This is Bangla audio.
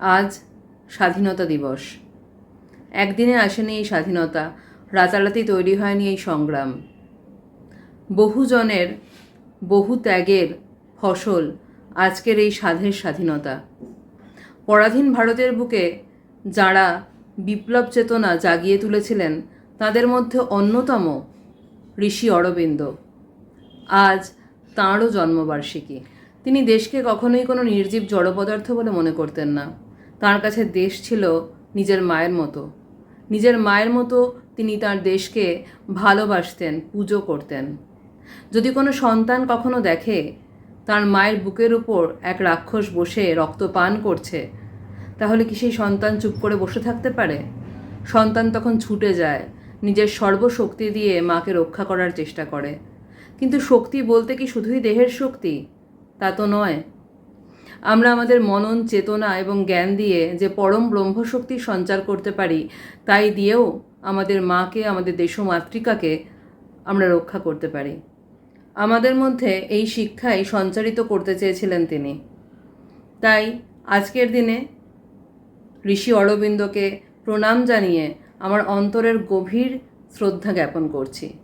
আজ স্বাধীনতা দিবস। একদিনে আসেনি এই স্বাধীনতা, রাতারাতি তৈরি হয়নি এই সংগ্রাম। বহুজনের, বহু ত্যাগের ফসল আজকের এই স্বাধের স্বাধীনতা। পরাধীন ভারতের বুকে যাঁরা বিপ্লব চেতনা জাগিয়ে তুলেছিলেন, তাদের মধ্যে অন্যতম ঋষি অরবিন্দ। আজ তাঁরও জন্মবার্ষিকী। তিনি দেশকে কখনোই কোনো নির্জীব জড়পদার্থ বলে মনে করতেন না। তার কাছে দেশ ছিল নিজের মায়ের মতো। নিজের মায়ের মতো তিনি তার দেশকে ভালোবাসতেন, পুজো করতেন। যদি কোনো সন্তান কখনো দেখে তার মায়ের বুকের উপর এক রাক্ষস বসে রক্ত পান করছে, তাহলে কি সেই সন্তান চুপ করে বসে থাকতে পারে? সন্তান তখন ছুটে যায়, নিজের সর্বশক্তি দিয়ে মাকে রক্ষা করার চেষ্টা করে। কিন্তু শক্তি বলতে কি শুধুই দেহের শক্তি? তা তো নয়। আমরা আমাদের মনন, চেতনা এবং জ্ঞান দিয়ে যে পরম ব্রহ্মশক্তির সঞ্চার করতে পারি, তাই দিয়েও আমাদের মাকে, আমাদের দেশমাতৃকাকে আমরা রক্ষা করতে পারি। আমাদের মধ্যে এই শিক্ষাই সঞ্চারিত করতে চেয়েছিলেন তিনি। তাই আজকের দিনে ঋষি অরবিন্দকে প্রণাম জানিয়ে আমার অন্তরের গভীর শ্রদ্ধা জ্ঞাপন করছি।